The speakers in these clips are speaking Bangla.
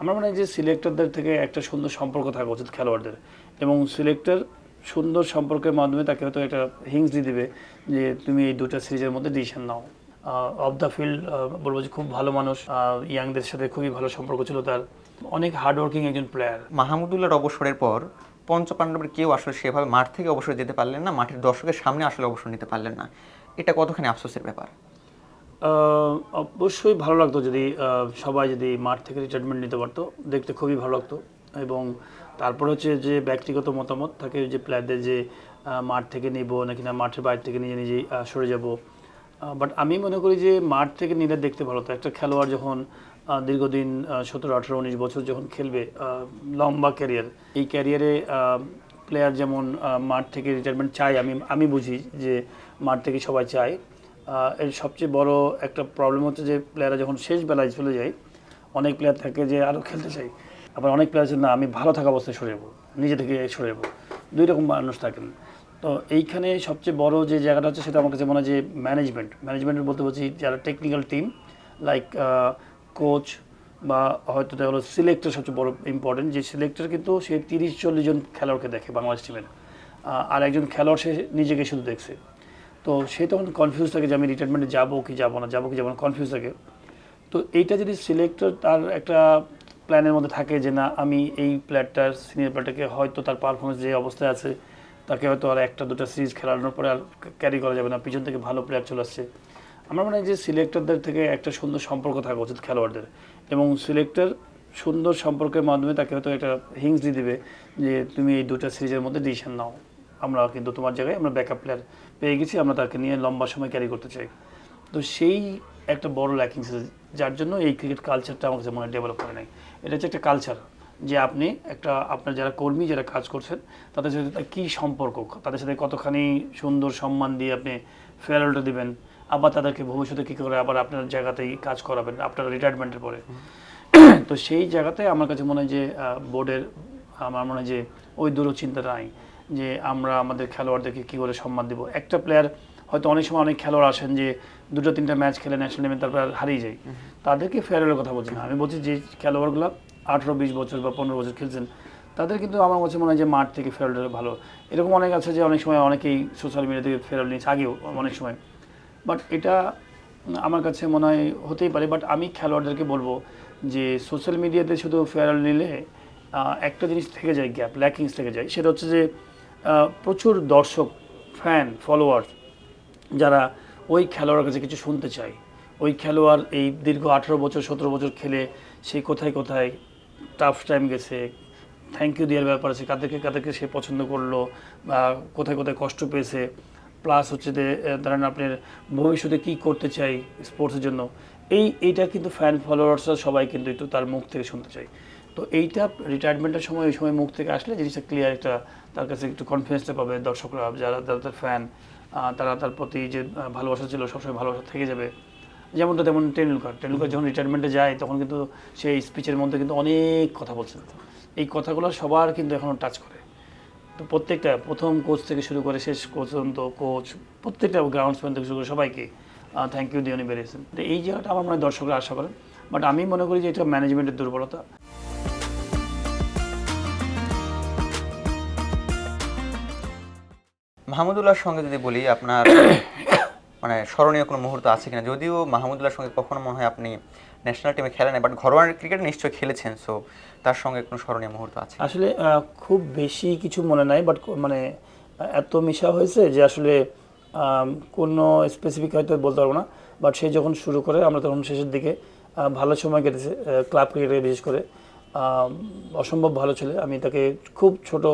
আমার মনে হয় যে সিলেক্টরদের থেকে একটা সুন্দর সম্পর্ক থাকা উচিত খেলোয়াড়দের। এবং সিলেক্টর সুন্দর সম্পর্কের মাধ্যমে তাকে হয়তো একটা হিংস দিয়ে দেবে যে তুমি এই দুটা সিরিজের মধ্যে decision now. Off the field বলব যে খুব ভালো মানুষ। ইয়াংদের সাথে খুবই ভালো সম্পর্ক ছিল তার। অনেক হার্ডওয়ার্কিং একজন প্লেয়ার মাহমুদুল্লাহর অবসরের পর পঞ্চপাণ্ডবের কেউ আসলে সেভাবে মাঠ থেকে অবসর যেতে পারলেন না, মাঠের দর্শকের সামনে আসলে অবসর নিতে পারলেন না। এটা কতখানি আফসোসের ব্যাপার? অবশ্যই ভালো লাগতো যদি সবাই যদি মাঠ থেকে রিটায়ারমেন্ট নিতে পারতো। দেখতে খুবই ভালো লাগতো। এবং তারপর হচ্ছে যে ব্যক্তিগত মতামত থাকে, যে প্লেয়ারদের যে মাঠ থেকে নিব নাকি না, মাঠের বাইরে থেকে নিজে নিজেই সরে যাব। বাট আমি মনে করি যে মাঠ থেকে নিলে দেখতে ভালো হতো। একটা খেলোয়াড় যখন দীর্ঘদিন সতেরো, আঠেরো, উনিশ বছর যখন খেলবে লম্বা ক্যারিয়ার এই ক্যারিয়ারে প্লেয়ার যেমন মাঠ থেকে রিটায়ারমেন্ট চাই আমি আমি বুঝি যে মাঠ থেকে সবাই চায়। এর সবচেয়ে বড় একটা প্রবলেম হচ্ছে যে প্লেয়াররা যখন শেষ বেলায় চলে যায়, অনেক প্লেয়ার থাকে যে আরও খেলতে চাই। আবার অনেক প্লেয়ার আছে, না, আমি ভালো থাকা অবস্থায় সরে যাব, নিজে থেকে সরে যাব। দুই রকম মানুষ থাকেন। তো এইখানে সবচেয়ে বড় যে জায়গাটা হচ্ছে, সেটা আমার কাছে মনে হয় যে ম্যানেজমেন্ট ম্যানেজমেন্টের বলতে বলছি যারা টেকনিক্যাল টিম লাইক কোচ বা হয়তো দেখা হলো সিলেক্টর সবচেয়ে বড় ইম্পর্টেন্ট যে সিলেক্টর কিন্তু সে তিরিশ চল্লিশ জন খেলোয়াড়কে দেখে বাংলাদেশ টিমের আর একজন খেলোয়াড় সে নিজেকে শুধু দেখছে। তো সে তখন কনফিউজ থাকে যে আমি রিটায়ারমেন্টে যাব কি যাব না, যাব কি যাব না কনফিউজ থাকে। তো এইটা যদি সিলেক্টর তার একটা প্ল্যানের মধ্যে থাকে যে না, আমি এই প্লেয়ারটার সিনিয়র প্লেয়ারটাকে হয়তো তার পারফরমেন্স যে অবস্থায় আছে, তাকে হয়তো আর একটা, দুটো সিরিজ খেলানোর পরে আর ক্যারি করা যাবে না, পিছন থেকে ভালো প্লেয়ার চলে আসছে। আমার মনে হয় যে সিলেক্টরদের থেকে একটা সুন্দর সম্পর্ক থাকা উচিত খেলোয়াড়দের। এবং সিলেক্টর সুন্দর সম্পর্কের মাধ্যমে তাকে হয়তো একটা হিংস দিয়ে দেবে যে, তুমি এই দুটা সিরিজের মধ্যে ডিসিশন নাও। আমরা কিন্তু তোমার জায়গায়, আমরা ব্যাকআপ প্লেয়ার পেয়ে গেছি, আমরা তাকে নিয়ে লম্বা সময় ক্যারি করতে চাই। তো সেই একটা বড় ল্যাকিংস যার জন্য এই ক্রিকেট কালচারটা আমার কাছে মনে ডেভেলপ করে নাই। এটা হচ্ছে একটা কালচার যে আপনি একটা, আপনার যারা কর্মী যারা কাজ করছেন, তাদের সাথে কী সম্পর্ক, তাদের সাথে কতখানি সুন্দর সম্মান দিয়ে আপনি ফেয়ারওয়েলটা দিবেন, আবার তাদেরকে ভবিষ্যতে কী করে আবার আপনার জায়গাতেই কাজ করাবেন, আপনার রিটায়ারমেন্টের পরে। তো সেই জায়গাতে আমার কাছে মনে হয় যে বোর্ডের আমার মনে হয় যে ওই দূর চিন্তাটা নাই। যে আমরা আমাদের খেলোয়াড়দেরকে কী করে সম্মান দেবো? একটা প্লেয়ার হয়তো অনেক সময় অনেক খেলোয়াড় আসেন যে দুটো তিনটা ম্যাচ খেলে ন্যাশনাল টিমে তারপর আর হারিয়ে যায়। তাদেরকে ফেয়ারওয়েলের কথা বলছি না। আমি বলছি যে খেলোয়াড়গুলো আঠেরো বিশ বছর বা পনেরো বছর খেলছেন তাদের কিন্তু আমার কাছে মনে হয় যে মাঠ থেকে ফেয়ারওয়েলটা ভালো। এরকম অনেক আছে যে অনেক সময় অনেকেই সোশ্যাল মিডিয়া থেকে ফেয়ারওয়েল নিয়েছে আগেও অনেক সময়। বাট এটা আমার কাছে মনে হয় হতেই পারে। বাট আমি খেলোয়াড়দেরকে বলব যে সোশ্যাল মিডিয়াতে শুধু ফেয়ারওয়েল নিলে একটা জিনিস থেকে যায় গ্যাপ ল্যাকিংস থেকে যায়। সেটা হচ্ছে যে প্রচুর দর্শক ফ্যান ফলোয়ার যারা ওই খেলোয়াড়ের কাছে কিছু শুনতে চায়। ওই খেলোয়াড় এই দীর্ঘ আঠেরো বছর, সতেরো বছর খেলে সে কোথায় কোথায় টাফ টাইম গেছে থ্যাংক ইউ দেওয়ার ব্যাপার আছে কাদেরকে কাদেরকে সে পছন্দ করল বা কোথায় কোথায় কষ্ট পেয়েছে। প্লাস হচ্ছে যে ধরেন আপনার ভবিষ্যতে কী করতে চাই স্পোর্টসের জন্য। এই, এইটা কিন্তু ফ্যান ফলোয়ার্সরা সবাই কিন্তু একটু তার মুখ থেকে শুনতে চাই তো এইটা রিটায়ারমেন্টের সময়, ওই সময় মুখ থেকে আসলে জিনিসটা ক্লিয়ার একটা, তার কাছে একটু কনফিডেন্সটা পাবে দর্শকরা, যারা তার ফ্যান তারা তার প্রতি যে ভালোবাসা ছিল সবসময় ভালোবাসা থেকে যাবে। যেমনটা তেমন টেন্ডুলকার টেন্ডুলকার যখন রিটায়ারমেন্টে যায়, তখন কিন্তু সেই স্পিচের মধ্যে কিন্তু অনেক কথা বলছেন। এই কথাগুলো সবার কিন্তু এখনও টাচ করে। তো প্রত্যেকটা, প্রথম কোচ থেকে শুরু করে শেষ কোচ পর্যন্ত কোচ প্রত্যেকটা গ্রাউন্ডসম্যান থেকে শুরু করে সবাইকে থ্যাংক ইউ দিয়ে উনি বেরিয়েছেন। তো এই জায়গাটা আমার মনে হয় দর্শকরা আশা করেন। বাট আমি মনে করি যে এটা ম্যানেজমেন্টের দুর্বলতা। মাহমুদুল্লাহর সঙ্গে যদি বলি আপনার মানে স্মরণীয় কোনো মুহূর্ত আছে কিনা? যদিও মাহমুদুল্লাহর সঙ্গে কখনো মনে হয় আপনি ন্যাশনাল টিমে খেলেন বাট ঘরোয়া ক্রিকেট নিশ্চয়ই খেলেছেন সো তার সঙ্গে কোনো স্মরণীয় মুহূর্ত আছে? আসলে খুব বেশি কিছু মনে নাই বাট মানে এত মিশা হয়েছে যে আসলে কোনো স্পেসিফিক হয়তো বলতে পারব না বাট সে যখন শুরু করে আমরা তখন শেষের দিকে ভালো সময় কেটেছে ক্লাব ক্রিকেটে বিশেষ করে। অসম্ভব ভালো ছেলে আমি তাকে খুব ছোট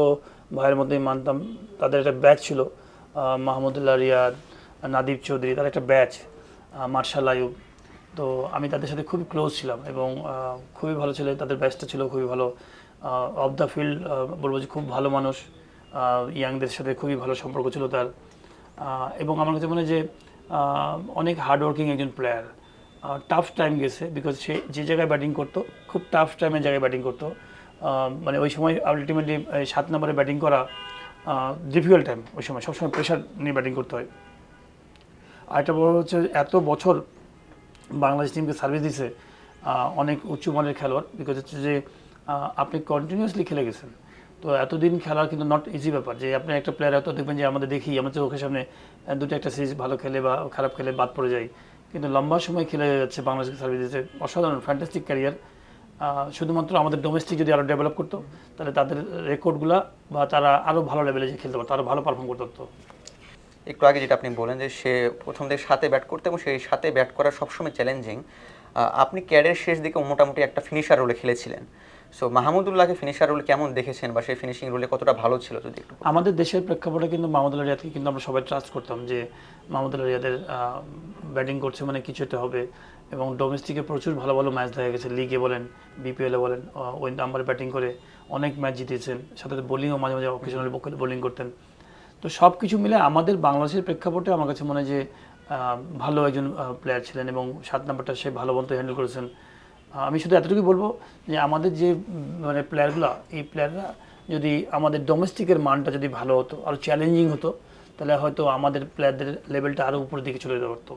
ভাইয়ের মধ্যেই মানতাম। তাদের একটা ব্যাচ ছিল মাহমুদুল্লাহ রিয়াদ, নাদিব চৌধুরী তার একটা ব্যাচ মার্শাল আয়ুব তো আমি তাদের সাথে খুবই ক্লোজ ছিলাম এবং খুবই ভালো ছিল, তাদের ব্যাচটা ছিল খুবই ভালো। অফ দ্য ফিল্ড বলব যে খুব ভালো মানুষ ইয়াংদের সাথে খুবই ভালো সম্পর্ক ছিল তার। এবং আমার কাছে মনে হয় যে অনেক হার্ডওয়ার্কিং একজন প্লেয়ার টাফ টাইম গেছে বিকজ সে যে জায়গায় ব্যাটিং করতো, খুব টাফ টাইমের জায়গায় ব্যাটিং করতো। মানে ওই সময় আলটিমেটলি সাত নম্বরে ব্যাটিং করা ডিফিকাল্ট টাইম ওই সময়। সবসময় প্রেশার নিয়ে ব্যাটিং করতে হয়। আরেকটা বড় হচ্ছে এত বছর বাংলাদেশ টিমকে সার্ভিস দিছে অনেক উচ্চ মানের খেলোয়াড়। বিকজ হচ্ছে যে আপনি কন্টিনিউয়াসলি খেলে গেছেন। তো এতদিন খেলা কিন্তু নট ইজি ব্যাপার। যে আপনি একটা প্লেয়ার এত দেখবেন যে আমাদের দেখি আমাদের চোখের সামনে দুটো একটা সিরিজ ভালো খেলে বা খারাপ খেলে বাদ পড়ে যায়। কিন্তু লম্বা সময় খেলে যাচ্ছে বাংলাদেশকে সার্ভিস সার্ভিসেসে অসাধারণ ফ্যান্টাস্টিক ক্যারিয়ার শুধুমাত্র আমাদের ডোমেস্টিক যদি আরও ডেভেলপ করতো তাহলে তাদের রেকর্ডগুলা বা তারা আরও ভালো লেভেলে যে খেলতে পারতো আরও ভালো পারফর্ম করতে পারতো। একটু আগে যেটা আপনি বলেন যে সে প্রথম থেকে সাথে ব্যাট করতে এবং সেই সাথে ব্যাট করা সবসময় চ্যালেঞ্জিং আপনি ক্যারিয়ার শেষ দিকে মোটামুটি একটা ফিনিশার রোলে খেলেছিলেন। সো মাহমুদুল্লাহকে ফিনিশার রোলে কেমন দেখেছেন বা সেই ফিনিশিং রোলে কতটা ভালো ছিল যদি একটু আমাদের দেশের প্রেক্ষাপটে কিন্তু মাহমুদুল্লাহ রিয়াদকে কিন্তু আমরা সবাই ট্রাস্ট করতাম যে মাহমুদুল্লাহ রিয়াদের ব্যাটিং করছে মানে কিছু একটা হবে। এবং ডোমেস্টিকে প্রচুর ভালো ভালো ম্যাচ দেখা গেছে। লিগে বলেন বিপিএলে বলেন ওই নাম্বারে ব্যাটিং করে অনেক ম্যাচ জিতেছেন। সাথে বোলিংও মাঝে মাঝে অকেশনালি বোলিং করতেন। তো সব কিছু মিলে আমাদের বাংলাদেশের প্রেক্ষাপটে আমার কাছে মনে হয় যে ভালো একজন প্লেয়ার ছিলেন এবং সাত নাম্বারটা সে ভালো মতো হ্যান্ডেল করেছেন। আমি শুধু এতটুকুই বলব যে আমাদের যে মানে প্লেয়ারগুলো এই প্লেয়াররা যদি আমাদের ডোমেস্টিকের মানটা যদি ভালো হতো আরও চ্যালেঞ্জিং হতো, তাহলে হয়তো আমাদের প্লেয়ারদের লেভেলটা আরও উপরের দিকে চলে যেতে পারতো